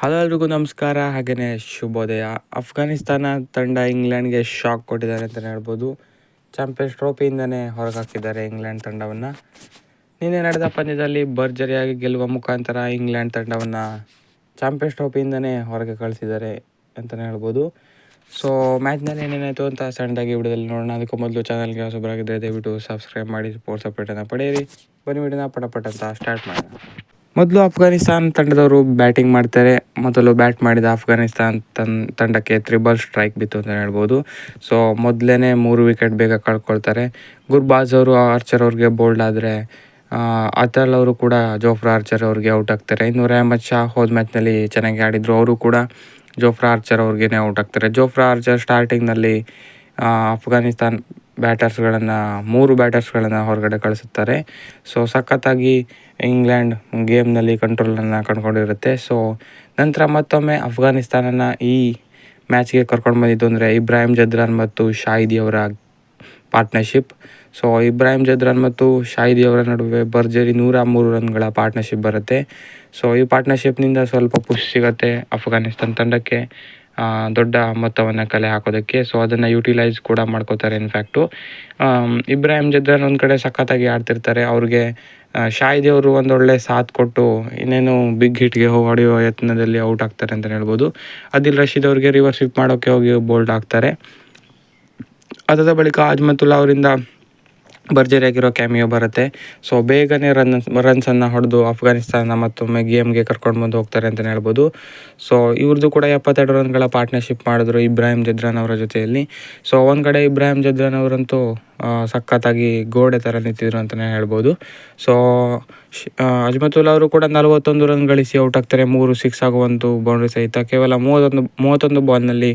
Hello ಎಲ್ರಿಗೂ ನಮಸ್ಕಾರ ಹಾಗೆಯೇ ಶುಭೋದಯ. ಅಫ್ಘಾನಿಸ್ತಾನ ತಂಡ ಇಂಗ್ಲೆಂಡ್ಗೆ ಶಾಕ್ ಕೊಟ್ಟಿದ್ದಾರೆ ಅಂತಲೇ ಹೇಳ್ಬೋದು. ಚಾಂಪಿಯನ್ಸ್ ಟ್ರೋಫಿಯಿಂದನೇ ಹೊರಗಾಕಿದ್ದಾರೆ ಇಂಗ್ಲೆಂಡ್ ತಂಡವನ್ನು. ನಿನ್ನೆ ನಡೆದ ಪಂದ್ಯದಲ್ಲಿ ಭರ್ಜರಿಯಾಗಿ ಗೆಲ್ಲುವ ಮುಖಾಂತರ ಇಂಗ್ಲೆಂಡ್ ತಂಡವನ್ನು ಚಾಂಪಿಯನ್ಸ್ ಟ್ರೋಫಿಯಿಂದನೇ ಹೊರಗೆ ಕಳಿಸಿದ್ದಾರೆ ಅಂತಲೇ ಹೇಳ್ಬೋದು. ಸೊ ಮ್ಯಾಚ್ನಲ್ಲಿ ಏನೇನಾಯಿತು ಅಂತ ಸಣ್ಣದಾಗಿ ವಿಡಿಯೋದಲ್ಲಿ ನೋಡೋಣ. ಅದಕ್ಕೂ ಮೊದಲು ಚಾನಲ್ಗೆ ಹೊಸಬರಾಗಿದ್ದರೆ ದಯವಿಟ್ಟು ಸಬ್ಸ್ಕ್ರೈಬ್ ಮಾಡಿ ಸ್ಪೋರ್ಟ್ಸ್ ಅಪ್ಡೇಟನ್ನು ಪಡೆಯಿರಿ. ಬನ್ನಿ ವಿಡಿಯೋನ ಪಟಪಟ ಅಂತ ಸ್ಟಾರ್ಟ್ ಮಾಡೋಣ. ಮೊದಲು ಅಫ್ಘಾನಿಸ್ತಾನ್ ತಂಡದವರು ಬ್ಯಾಟಿಂಗ್ ಮಾಡ್ತಾರೆ. ಮೊದಲು ಬ್ಯಾಟ್ ಮಾಡಿದ ಅಫ್ಘಾನಿಸ್ತಾನ್ ತನ್, ತಂಡಕ್ಕೆ ತ್ರಿಬಲ್ ಸ್ಟ್ರೈಕ್ ಬಿತ್ತು ಅಂತ ಹೇಳ್ಬೋದು. ಸೊ ಮೊದಲೇ ಮೂರು ವಿಕೆಟ್ ಬೇಗ ಕಳ್ಕೊಳ್ತಾರೆ. ಗುರ್ಬಾಜ್ ಅವರು ಆರ್ಚರ್ ಅವ್ರಿಗೆ ಬೋಲ್ಡ್ ಆದರೆ ಅತಲ್ ಅವರು ಕೂಡ ಜೋಫ್ರಾ ಆರ್ಚರ್ ಅವ್ರಿಗೆ ಔಟ್ ಆಗ್ತಾರೆ. ಇನ್ನು ರೆಹಮದ್ ಶಾ ಹೋದ ಮ್ಯಾಚ್ನಲ್ಲಿ ಚೆನ್ನಾಗಿ ಆಡಿದರು. ಅವರು ಕೂಡ ಜೋಫ್ರಾ ಆರ್ಚರ್ ಅವ್ರಿಗೆ ಔಟ್ ಆಗ್ತಾರೆ. ಜೋಫ್ರಾ ಆರ್ಚರ್ ಸ್ಟಾರ್ಟಿಂಗ್ನಲ್ಲಿ ಅಫ್ಘಾನಿಸ್ತಾನ್ ಬ್ಯಾಟರ್ಸ್ಗಳನ್ನು ಮೂರು ಬ್ಯಾಟರ್ಸ್ಗಳನ್ನು ಹೊರಗಡೆ ಕಳಿಸುತ್ತಾರೆ. ಸೊ ಸಖತ್ತಾಗಿ ಇಂಗ್ಲೆಂಡ್ ಗೇಮ್ನಲ್ಲಿ ಕಂಟ್ರೋಲನ್ನು ಕಂಡುಕೊಂಡಿರುತ್ತೆ. ಸೊ ನಂತರ ಮತ್ತೊಮ್ಮೆ ಅಫ್ಘಾನಿಸ್ತಾನನ ಈ ಮ್ಯಾಚ್ಗೆ ಕರ್ಕೊಂಡು ಬಂದಿದ್ದು ಅಂದರೆ ಇಬ್ರಾಹಿಂ ಜದ್ರಾನ್ ಮತ್ತು ಶಾಹಿದಿ ಅವರ ಪಾರ್ಟ್ನರ್ಶಿಪ್ ಸೊ ಇಬ್ರಾಹಿಂ ಜದ್ರಾನ್ ಮತ್ತು ಶಾಹಿದಿ ಅವರ ನಡುವೆ ಭರ್ಜರಿ ನೂರ ಮೂರು ರನ್ಗಳ ಪಾರ್ಟ್ನರ್ಶಿಪ್ ಬರುತ್ತೆ. ಸೊ ಈ ಪಾರ್ಟ್ನರ್ಶಿಪ್ನಿಂದ ಸ್ವಲ್ಪ ಪುಷ್ ಸಿಗುತ್ತೆ ಅಫ್ಘಾನಿಸ್ತಾನ್ ತಂಡಕ್ಕೆ. ದೊಡ್ಡ ಮೊತ್ತವನ್ನು ಕಲೆ ಹಾಕೋದಕ್ಕೆ. ಸೊ ಅದನ್ನು ಯುಟಿಲೈಸ್ ಕೂಡ ಮಾಡ್ಕೋತಾರೆ ಇನ್ಫ್ಯಾಕ್ಟು ಇಬ್ರಾಹಿಂ ಜದ್ರಾನ್ ಒಂದು ಕಡೆ ಸಖತ್ತಾಗಿ ಆಡ್ತಿರ್ತಾರೆ. ಅವ್ರಿಗೆ ಶಾಹಿದಿ ಅವರು ಒಂದೊಳ್ಳೆ ಸಾಥ್ ಕೊಟ್ಟು ಇನ್ನೇನು ಬಿಗ್ ಹಿಟ್ಗೆ ಹೊಡೆಯುವ ಯತ್ನದಲ್ಲಿ ಔಟ್ ಆಗ್ತಾರೆ ಅಂತಲೇ ಹೇಳ್ಬೋದು. ಅದಿಲ್ ರಶೀದ್ ಅವ್ರಿಗೆ ರಿವರ್ಸ್ ಶಿಫ್ಟ್ ಮಾಡೋಕ್ಕೆ ಹೋಗಿ ಬೋಲ್ಡ್ ಆಗ್ತಾರೆ. ಅದಾದ ಬಳಿಕ ಅಜ್ಮತುಲ್ಲಾ ಅವರಿಂದ ಭರ್ಜರಿಯಾಗಿರೋ ಕ್ಯಾಮಿಯೋ ಬರುತ್ತೆ. ಸೊ ಬೇಗನೆ ರನ್ ರನ್ಸನ್ನು ಹೊಡೆದು ಅಫ್ಘಾನಿಸ್ತಾನ ಮತ್ತೊಮ್ಮೆ ಗೇಮ್ಗೆ ಕರ್ಕೊಂಡು ಬಂದು ಹೋಗ್ತಾರೆ ಅಂತಲೇ ಹೇಳ್ಬೋದು. ಸೊ ಇವ್ರದ್ದು ಕೂಡ ಎಪ್ಪತ್ತೆರಡು ರನ್ಗಳ ಪಾರ್ಟ್ನರ್ಶಿಪ್ ಮಾಡಿದ್ರು ಇಬ್ರಾಹಿಂ ಜದ್ರಾನ್ ಅವರ ಜೊತೆಯಲ್ಲಿ. ಸೊ ಒಂದು ಕಡೆ ಇಬ್ರಾಹಿಂ ಜದ್ರಾನ್ ಅವರಂತೂ ಸಖತ್ತಾಗಿ ಗೋಡೆ ಥರ ನಿಂತಿದ್ರು ಅಂತಲೇ ಹೇಳ್ಬೋದು. ಸೊ ಅಜ್ಮತುಲ್ಲಾ ಅವರು ಕೂಡ ನಲವತ್ತೊಂದು ರನ್ ಗಳಿಸಿ ಔಟ್ ಆಗ್ತಾರೆ. ಮೂರು ಸಿಕ್ಸ್ ಆಗುವಂತೂ ಬೌಂಡ್ರಿ ಸಹಿತ. ಕೇವಲ ಮೂವತ್ತೊಂದು ಮೂವತ್ತೊಂದು ಬಾಲ್ನಲ್ಲಿ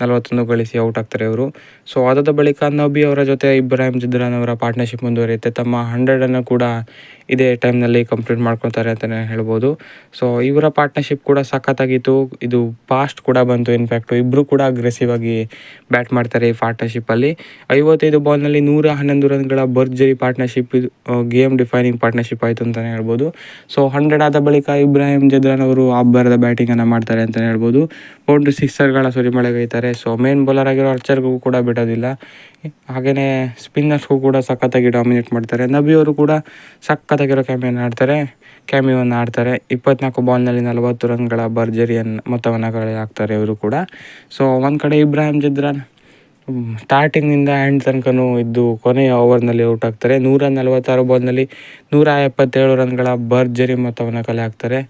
ನಲವತ್ತೊಂದು ಗಳಿಸಿ ಔಟ್ ಆಗ್ತಾರೆ ಇವರು. ಸೊ ಅದಾದ ಬಳಿಕ ನಬಿ ಅವರ ಜೊತೆ ಇಬ್ರಾಹಿಂ ಜಿದ್ರಾನ್ ಅವರ ಪಾರ್ಟ್ನರ್ಶಿಪ್ ಮುಂದುವರಿಯುತ್ತೆ. ತಮ್ಮ ಹಂಡ್ರೆಡನ್ನು ಕೂಡ ಇದೇ ಟೈಮ್ನಲ್ಲಿ ಕಂಪ್ಲೀಟ್ ಮಾಡ್ಕೊತಾರೆ ಅಂತಲೇ ಹೇಳ್ಬೋದು. ಸೊ ಇವರ ಪಾರ್ಟ್ನರ್ಶಿಪ್ ಕೂಡ ಸಖತ್ತಾಗಿತ್ತು. ಇದು ಫಾಸ್ಟ್ ಕೂಡ ಬಂತು. ಇನ್ಫ್ಯಾಕ್ಟು ಇಬ್ಬರು ಕೂಡ ಅಗ್ರೆಸಿವ್ ಆಗಿ ಬ್ಯಾಟ್ ಮಾಡ್ತಾರೆ ಈ ಪಾರ್ಟ್ನರ್ಶಿಪ್ಪಲ್ಲಿ ಐವತ್ತೈದು ಬಾಲ್ನಲ್ಲಿ ನೂರ ಹನ್ನೊಂದು ರನ್ಗಳ ಭರ್ಜರಿ ಪಾರ್ಟ್ನರ್ಶಿಪ್ ಇದು ಗೇಮ್ ಡಿಫೈನಿಂಗ್ ಪಾರ್ಟ್ನರ್ಶಿಪ್ ಆಯಿತು ಅಂತಲೇ ಹೇಳ್ಬೋದು. ಸೊ ಹಂಡ್ರೆಡ್ ಆದ ಬಳಿಕ ಇಬ್ರಾಹಿಂ ಜದ್ರಾನ್ ಅವರು ಅಬ್ಬರದ ಬ್ಯಾಟಿಂಗನ್ನು ಮಾಡ್ತಾರೆ ಅಂತಲೇ ಹೇಳ್ಬೋದು. ಬೌಂಡ್ರಿ ಸಿಕ್ಸರ್ಗಳ ಸುರಿಮಳೆಗೈತಾರೆ ಸೊ ಮೇನ್ ಬೌಲರ್ ಆಗಿರೋ ಅರ್ಚರ್ಗೂ ಕೂಡ ಬಿಡೋದಿಲ್ಲ. ಹಾಗೆಯೇ ಸ್ಪಿನ್ನರ್ಸ್ಗೂ ಕೂಡ ಸಖತ್ತಾಗಿ ಡಾಮಿನೇಟ್ ಮಾಡ್ತಾರೆ. ನಬಿ ಅವರು ಕೂಡ ಸಖತ್ತಾಗಿರೋ ಕ್ಯಾಮಿಯನ್ನು ಆಡ್ತಾರೆ. ಕ್ಯಾಮಿಯನ್ನು ಆಡ್ತಾರೆ. ಇಪ್ಪತ್ನಾಲ್ಕು ಬಾಲ್ನಲ್ಲಿ ನಲವತ್ತು ರನ್ಗಳ ಭರ್ಜರಿಯನ್ನು ಮೊತ್ತವನ್ನು ಕಳೆ ಹಾಕ್ತಾರೆ ಇವರು ಕೂಡ. ಸೊ ಒಂದು ಕಡೆ ಇಬ್ರಾಹಿಂ ಜದ್ರಾನ್ ಸ್ಟಾರ್ಟಿಂಗಿಂದ ಎಂಡ್ ತನಕನೂ ಇದ್ದು ಕೊನೆಯ ಓವರ್ನಲ್ಲಿ ಔಟ್ ಆಗ್ತಾರೆ. ನೂರ ನಲವತ್ತಾರು ಬಾಲ್ನಲ್ಲಿ ನೂರ ಎಪ್ಪತ್ತೇಳು ರನ್ಗಳ ಭರ್ಜರಿ ಮೊತ್ತವನ್ನು ಕಲೆ ಹಾಕ್ತಾರೆ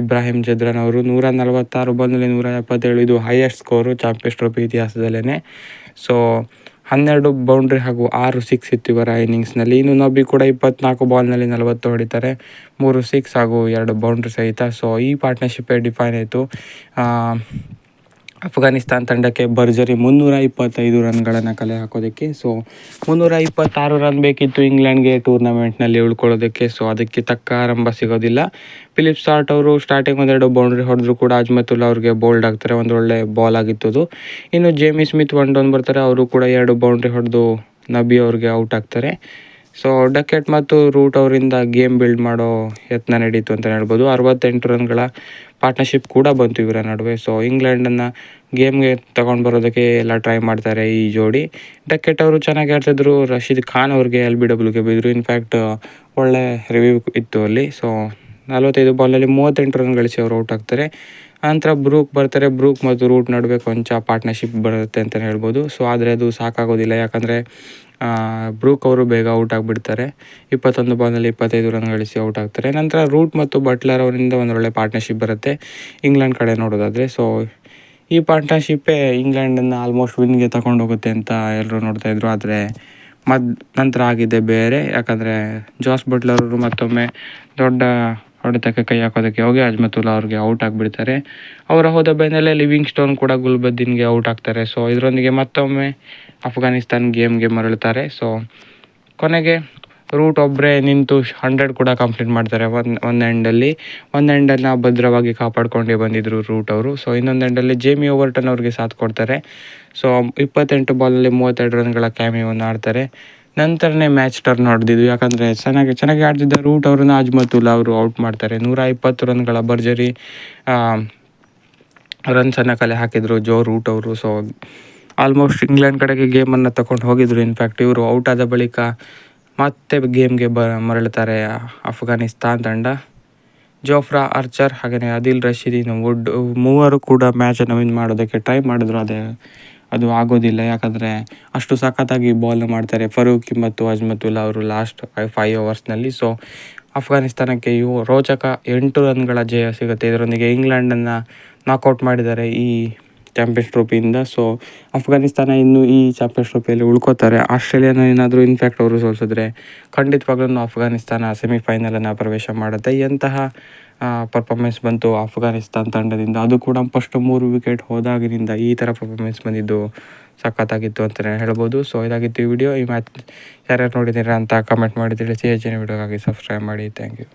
ಇಬ್ರಾಹಿಂ ಜದ್ರನ್ ಅವರು. ನೂರ ನಲವತ್ತಾರು ಬಾಲ್ನಲ್ಲಿ ನೂರ ಎಪ್ಪತ್ತೇಳು, ಇದು ಹೈಯೆಸ್ಟ್ ಸ್ಕೋರು ಚಾಂಪಿಯನ್ಸ್ ಟ್ರೋಫಿ ಇತಿಹಾಸದಲ್ಲೇ ಸೊ ಹನ್ನೆರಡು ಬೌಂಡ್ರಿ ಹಾಗೂ ಆರು ಸಿಕ್ಸ್ ಇತ್ತು ಇವರ ಇನ್ನಿಂಗ್ಸ್ನಲ್ಲಿ ಇನ್ನು ನಬಿ ಕೂಡ ಇಪ್ಪತ್ನಾಲ್ಕು ಬಾಲ್ನಲ್ಲಿ ನಲವತ್ತು ಹೊಡಿತಾರೆ. ಮೂರು ಸಿಕ್ಸ್ ಹಾಗೂ ಎರಡು ಬೌಂಡ್ರಿ ಸಹಿತ. ಸೊ ಈ ಪಾರ್ಟ್ನರ್ಶಿಪ್ಪೇ ಡಿಫೈನ್ ಆಯಿತು. ಅಫ್ಘಾನಿಸ್ತಾನ್ ತಂಡಕ್ಕೆ ಭರ್ಜರಿ ಮುನ್ನೂರ ಇಪ್ಪತ್ತೈದು ರನ್ಗಳನ್ನು ಕಲೆ ಹಾಕೋದಕ್ಕೆ. ಸೊ, ಮುನ್ನೂರ ಇಪ್ಪತ್ತಾರು ರನ್ ಬೇಕಿತ್ತು ಇಂಗ್ಲೆಂಡ್ಗೆ ಟೂರ್ನಮೆಂಟ್ನಲ್ಲಿ ಉಳ್ಕೊಳ್ಳೋದಕ್ಕೆ. ಸೊ, ಅದಕ್ಕೆ ತಕ್ಕ ಆರಂಭ ಸಿಗೋದಿಲ್ಲ. ಫಿಲಿಪ್ ಸಾರ್ಟ್ ಅವರು ಸ್ಟಾರ್ಟಿಂಗ್ ಒಂದೆರಡು ಬೌಂಡ್ರಿ ಹೊಡೆದ್ರು ಕೂಡ ಅಜ್ಮತುಲ್ಲಾ ಅವ್ರಿಗೆ ಬೋಲ್ಡ್ ಆಗ್ತಾರೆ. ಒಂದು ಒಳ್ಳೆ ಬಾಲ್ ಆಗಿತ್ತು ಇನ್ನು ಜೇಮಿ ಸ್ಮಿತ್ ಒನ್ ಡೌನ್ ಬರ್ತಾರೆ. ಅವರು ಕೂಡ ಎರಡು ಬೌಂಡ್ರಿ ಹೊಡೆದು ನಬಿ ಅವ್ರಿಗೆ ಔಟ್ ಆಗ್ತಾರೆ. ಸೊ ಡಕೆಟ್ ಮತ್ತು ರೂಟ್ ಅವರಿಂದ ಗೇಮ್ ಬಿಲ್ಡ್ ಮಾಡೋ ಯತ್ನ ನಡೀತು ಅಂತಲೇ ಹೇಳ್ಬೋದು. ಅರವತ್ತೆಂಟು ರನ್ಗಳ ಪಾರ್ಟ್ನರ್ಶಿಪ್ ಕೂಡ ಬಂತು ಇವರ ನಡುವೆ. ಸೊ ಇಂಗ್ಲೆಂಡನ್ನು ಗೇಮ್ಗೆ ತಗೊಂಡು ಬರೋದಕ್ಕೆ ಎಲ್ಲ ಟ್ರೈ ಮಾಡ್ತಾರೆ ಈ ಜೋಡಿ. ಡಕೆಟ್ ಅವರು ಚೆನ್ನಾಗಿ ಆಡ್ತಿದ್ರು. ರಶೀದ್ ಖಾನ್ ಅವ್ರಿಗೆ ಎಲ್ ಬಿ ಡಬ್ಲ್ಯೂಗೆ ಬಿದ್ದರು ಇನ್ಫ್ಯಾಕ್ಟ್ ಒಳ್ಳೆ ರಿವ್ಯೂ ಇತ್ತು ಅಲ್ಲಿ. ಸೊ ನಲವತ್ತೈದು ಬಾಲಲ್ಲಿ ಮೂವತ್ತೆಂಟು ರನ್ ಗಳಿಸಿ ಅವರು ಔಟ್ ಆಗ್ತಾರೆ. ನಂತರ ಬ್ರೂಕ್ ಬರ್ತಾರೆ. ಬ್ರೂಕ್ ಮತ್ತು ರೂಟ್ ನಡುವೆ ಕೊಂಚ ಪಾರ್ಟ್ನರ್ಶಿಪ್ ಬರುತ್ತೆ ಅಂತಲೇ ಹೇಳ್ಬೋದು. ಸೊ ಆದರೆ ಅದು ಸಾಕಾಗೋದಿಲ್ಲ. ಯಾಕಂದರೆ ಬ್ರೂಕ್ ಅವರು ಬೇಗ ಔಟ್ ಆಗಿಬಿಡ್ತಾರೆ. ಇಪ್ಪತ್ತೊಂದು ಬಾಲ್ನಲ್ಲಿ ಇಪ್ಪತ್ತೈದು ರನ್ ಗಳಿಸಿ ಔಟ್ ಆಗ್ತಾರೆ. ನಂತರ ರೂಟ್ ಮತ್ತು ಬಟ್ಲರ್ ಅವರಿಂದ ಒಂದೊಳ್ಳೆ ಪಾರ್ಟ್ನರ್ಶಿಪ್ ಬರುತ್ತೆ ಇಂಗ್ಲೆಂಡ್ ಕಡೆ ನೋಡೋದಾದರೆ. ಸೊ ಈ ಪಾರ್ಟ್ನರ್ಶಿಪ್ಪೇ ಇಂಗ್ಲೆಂಡನ್ನು ಆಲ್ಮೋಸ್ಟ್ ವಿನ್ಗೆ ತಗೊಂಡೋಗುತ್ತೆ ಅಂತ ಎಲ್ಲರೂ ನೋಡ್ತಾಯಿದ್ರು ಆದರೆ ಮದ್ ನಂತರ ಆಗಿದೆ ಬೇರೆ. ಯಾಕಂದರೆ ಜಾಸ್ ಬಟ್ಲರ್ ಅವರು ಮತ್ತೊಮ್ಮೆ ದೊಡ್ಡ ಹೊಡೆತಕ್ಕೆ ಕೈ ಹಾಕೋದಕ್ಕೆ ಹೋಗಿ ಅಜ್ಮತುಲ್ಲಾ ಅವ್ರಿಗೆ ಔಟ್ ಆಗಿಬಿಡ್ತಾರೆ. ಅವರ ಹೋದ ಬೆನ್ನಲ್ಲೇ ಲಿವಿಂಗ್ ಸ್ಟೋನ್ ಕೂಡ ಗುಲ್ಬದ್ದೀನ್ಗೆ ಔಟ್ ಆಗ್ತಾರೆ. ಸೊ ಇದರೊಂದಿಗೆ ಮತ್ತೊಮ್ಮೆ ಅಫ್ಘಾನಿಸ್ತಾನ್ ಗೇಮ್ಗೆ ಮರಳುತ್ತಾರೆ. ಸೊ ಕೊನೆಗೆ ರೂಟ್ ಒಬ್ಬರೇ ನಿಂತು ಹಂಡ್ರೆಡ್ ಕೂಡ ಕಂಪ್ಲೀಟ್ ಮಾಡ್ತಾರೆ ಒಂದು ಒಂದು ಎಂಡಲ್ಲಿ ಒಂದು ಎಂಡನ್ನು ಭದ್ರವಾಗಿ ಕಾಪಾಡ್ಕೊಂಡು ಬಂದಿದ್ದರು ರೂಟ್ ಅವರು. ಸೊ ಇನ್ನೊಂದು ಎಂಡಲ್ಲಿ ಜೇಮಿ ಓವರ್ಟನ್ ಅವ್ರಿಗೆ ಸಾಥ್ ಕೊಡ್ತಾರೆ. ಸೊ ಇಪ್ಪತ್ತೆಂಟು ಬಾಲಲ್ಲಿ ಮೂವತ್ತೆರಡು ರನ್ಗಳ ಕ್ಯಾಮಿಯನ್ನು ಆಡ್ತಾರೆ. ನಂತರನೇ ಮ್ಯಾಚ್ ಟರ್ನ್ ಹೊಡೆದಿದ್ದು ಯಾಕಂದರೆ ಚೆನ್ನಾಗಿ ಚೆನ್ನಾಗಿ ಆಡ್ತಿದ್ದ ರೂಟ್ ಅವ್ರನ್ನ ಅಜ್ಮತುಲ್ಲಾ ಅವರು ಔಟ್ ಮಾಡ್ತಾರೆ. ನೂರ ಇಪ್ಪತ್ತು ರನ್ಗಳ ಭರ್ಜರಿ ರನ್ಸನ್ನು ಕಲೆ ಹಾಕಿದರು ಜೋ ರೂಟ್ ಅವರು. ಸೊ ಆಲ್ಮೋಸ್ಟ್ ಇಂಗ್ಲೆಂಡ್ ಕಡೆಗೆ ಗೇಮನ್ನು ತಗೊಂಡು ಹೋಗಿದ್ರು. ಇನ್ಫ್ಯಾಕ್ಟ್ ಇವರು ಔಟ್ ಆದ ಬಳಿಕ ಮತ್ತೆ ಗೇಮ್ಗೆ ಬ ಮರಳುತ್ತಾರೆ ಅಫ್ಘಾನಿಸ್ತಾನ್ ತಂಡ. ಜೋಫ್ರಾ ಅರ್ಚರ್ ಹಾಗೆಯೇ ಅದಿಲ್ ರಶೀದಿನ್ ವುಡ್ ಮೂವರು ಕೂಡ ಮ್ಯಾಚನ್ನು ವಿನ್ ಮಾಡೋದಕ್ಕೆ ಟ್ರೈ ಮಾಡಿದ್ರು. ಅದೇ ಅದು ಆಗೋದಿಲ್ಲ. ಯಾಕಂದರೆ ಅಷ್ಟು ಸಖತ್ತಾಗಿ ಬಾಲ್ ಮಾಡ್ತಾರೆ. ಫರೂಕಿ ಮತ್ತು ಅಜ್ಮತುಲ್ ಅವರು ಲಾಸ್ಟ್ ಫೈವ್ ಓವರ್ಸ್ನಲ್ಲಿ ಸೊ ಅಫ್ಘಾನಿಸ್ತಾನಕ್ಕೆ ಇವು ರೋಚಕ ಎಂಟು ರನ್ಗಳ ಜಯ ಸಿಗುತ್ತೆ. ಇದರೊಂದಿಗೆ ಇಂಗ್ಲೆಂಡನ್ನು ನಾಕೌಟ್ ಮಾಡಿದ್ದಾರೆ ಈ ಚಾಂಪಿಯನ್ಸ್ ಟ್ರೋಫಿಯಿಂದ ಸೊ ಅಫ್ಘಾನಿಸ್ತಾನ ಇನ್ನು ಈ ಚಾಂಪಿಯನ್ಸ್ ಟ್ರೋಫಿಯಲ್ಲಿ ಉಳ್ಕೋತಾರೆ. ಆಸ್ಟ್ರೇಲಿಯಾನ ಏನಾದರೂ ಇನ್ಫ್ಯಾಕ್ಟ್ ಅವರು ಸೋಲಿಸಿದ್ರೆ ಖಂಡಿತವಾಗ್ಲೂ ಅಫ್ಘಾನಿಸ್ತಾನ ಸೆಮಿಫೈನಲನ್ನು ಪ್ರವೇಶ ಮಾಡುತ್ತೆ. ಎಂತಹ ಪರ್ಫಾರ್ಮೆನ್ಸ್ ಬಂತು ಆಫ್ಘಾನಿಸ್ತಾನ್ ತಂಡದಿಂದ. ಅದು ಕೂಡ ಫಸ್ಟ್ ಮೂರು ವಿಕೆಟ್ ಹೋದಾಗಿನಿಂದ ಈ ಥರ ಪರ್ಫಾರ್ಮೆನ್ಸ್ ಬಂದಿದ್ದು ಸಖತ್ತಾಗಿತ್ತು ಅಂತಲೇ ಹೇಳ್ಬೋದು. ಸೊ ಇದಾಗಿತ್ತು ಈ ವಿಡಿಯೋ ಈ ಮ್ಯಾಚ್ ಯಾರ್ಯಾರು ನೋಡಿದ್ದೀರಾ ಅಂತ ಕಮೆಂಟ್ ಮಾಡಿ ತಿಳಿಸಿ. ಹೆಚ್ಚಿನ ವಿಡಿಯೋಗಾಗಿ ಸಬ್ಸ್ಕ್ರೈಬ್ ಮಾಡಿ. Thank you